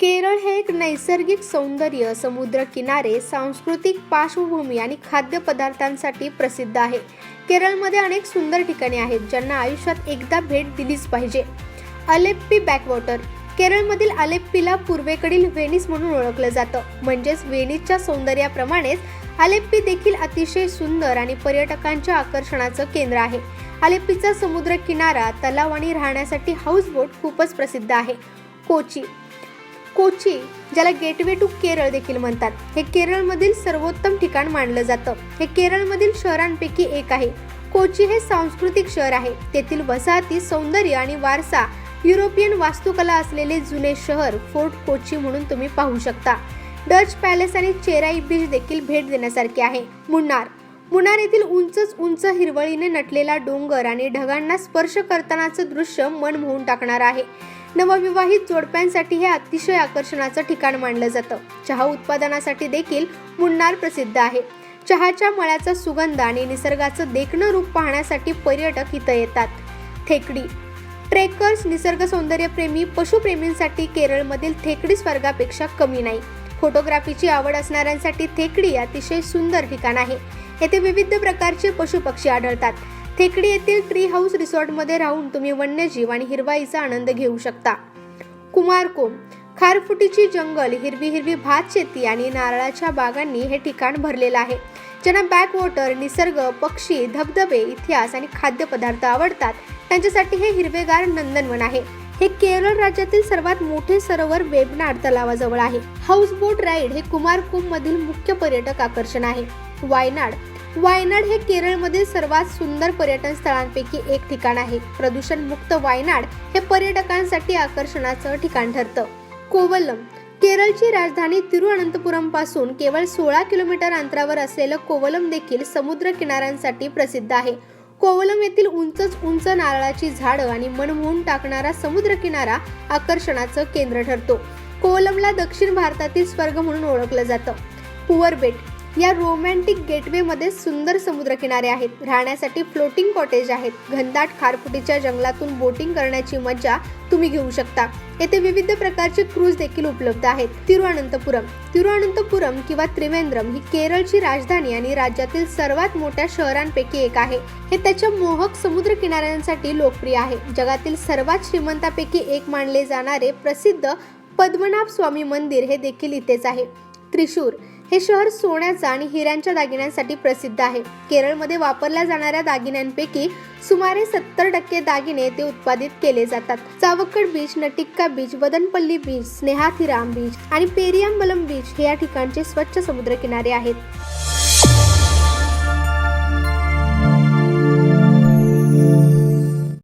केरळ हे एक नैसर्गिक सौंदर्य समुद्र किनारे सांस्कृतिक पार्श्वभूमी आणि खाद्यपदार्थांसाठी प्रसिद्ध आहे. केरळमध्ये अनेक सुंदर ठिकाणे आहेत ज्यांना आयुष्यात एकदा भेट दिलीच पाहिजे. अलेप्पी बॅकवॉटर. केरळमधील अलेप्पीला पूर्वेकडील व्हेनिस म्हणून ओळखलं जातं. म्हणजेच व्हेनिसच्या सौंदर्याप्रमाणेच अलेप्पी देखील अतिशय सुंदर आणि पर्यटकांच्या आकर्षणाचं केंद्र आहे. अलेप्पीचा समुद्र किनारा तलाव आणि राहण्यासाठी हाऊसबोट खूपच प्रसिद्ध आहे. कोची. कोची ज्याला गेटवे टू केरळ देखील म्हणतात. हे केरळमधील सर्वोत्तम ठिकाण मानलं जातं. हे केरळमधील शहरांपैकी एक आहे. कोची हे सांस्कृतिक शहर आहे. तेथील वसाहती सौंदर्य आणि वारसा युरोपियन वास्तुकला असलेले जुने शहर फोर्ट कोची म्हणून तुम्ही पाहू शकता. डच पॅलेस आणि चेराई बीच देखील भेट देण्यासारखे आहे. मुन्नार. मुन्नार येथील उंचच उंच हिरवळीने नटलेला डोंगर आणि ढगांना स्पर्श करतानाचं दृश्य मन मोहून टाकणार आहे. नवविवाहित जोडप्यांसाठी हे अतिशय आकर्षणाचं ठिकाण मानलं जातं. चहा उत्पादनासाठी देखील मुन्नार प्रसिद्ध आहे. चहाच्या मळ्याचा सुगंध आणि निसर्गाचं देखणं रूप पाहण्यासाठी पर्यटक इथं येतात. थेकडी. ट्रेकर्स निसर्ग सौंदर्यप्रेमी पशुप्रेमींसाठी केरळमधील थेकडी स्वर्गापेक्षा कमी नाही. फोटोग्राफीची आवड असणाऱ्यांसाठी थेकडी अतिशय सुंदर ठिकाण आहे. येथे विविध प्रकारचे पशुपक्षी आढळतात. थेकडी येथील ट्री हाऊस रिसॉर्टमध्ये राहून तुम्ही वन्यजीव आणि हिरवाईचा आनंद घेऊ शकता. कुमारकोम खारफुटीची जंगल हिरवी हिरवी भात शेती आणि नारळाच्या बागांनी हे ठिकाण भरलेलं आहे. ज्यांना बॅकवॉटर निसर्ग पक्षी धबधबे इतिहास आणि खाद्यपदार्थ आवडतात त्यांच्यासाठी हे हिरवेगार नंदनवन आहे. हे केरळ राज्यातील सर्वात मोठे सरोवर वेबनाड तलावाजवळ आहे. हाऊसबोट राईड हे कुमारकोम मधील मुख्य पर्यटक आकर्षण आहे. वायनाड वायनाड हे केरळमधील सर्वात सुंदर पर्यटन स्थळांपैकी एक ठिकाण आहे. प्रदूषण मुक्त वायनाड हे पर्यटकांसाठी आकर्षणाचं ठिकाण ठरतं. कोवलम केरळची राजधानी तिरुअनंतपुरमपासून केवळ सोळा किलोमीटर अंतरावर असलेलं कोवलम देखील समुद्र किनाऱ्यांसाठी प्रसिद्ध आहे. कोवलम येथील उंचच उंच नारळाची झाडं आणि मनमोहून टाकणारा समुद्र किनारा आकर्षणाचं केंद्र ठरतो. कोवलमला दक्षिण भारतातील स्वर्ग म्हणून ओळखलं जातं. पुवर बेट या रोमॅन्टिक गेटवेमध्ये सुंदर समुद्रकिनारे आहेत. राहण्यासाठी फ्लोटिंग कॉटेज आहेत. घनदाट खारफुटीच्या जंगलातून बोटिंग करण्याची मजा तुम्ही घेऊ शकता. येथे विविध प्रकारचे क्रूज देखील उपलब्ध आहेत. तिरुअनंतपुरम. तिरुअनंतपुरम किंवा त्रिवेंद्रम ही केरळची राजधानी आणि राज्यातील सर्वात मोठ्या शहरांपैकी एक आहे. हे त्याच्या मोहक समुद्र किनाऱ्यांसाठी लोकप्रिय आहे. जगातील सर्वात श्रीमंतापैकी एक मानले जाणारे प्रसिद्ध पद्मनाभ स्वामी मंदिर हे देखील इथेच आहे. त्रिशूर हे शहर सोन्याचा आणि हिऱ्यांच्या दागिन्यांसाठी प्रसिद्ध आहे. केरळमध्ये वापरल्या जाणाऱ्या दागिन्यांपैकी सुमारे सत्तर टक्के दागिने ते उत्पादित केले जातात. Chavakkad beach Nattika beach Vadanappally beach Snehatheeram beach आणि पेरियाम्बलम बीच हे या ठिकाणचे स्वच्छ समुद्रकिनारे आहेत.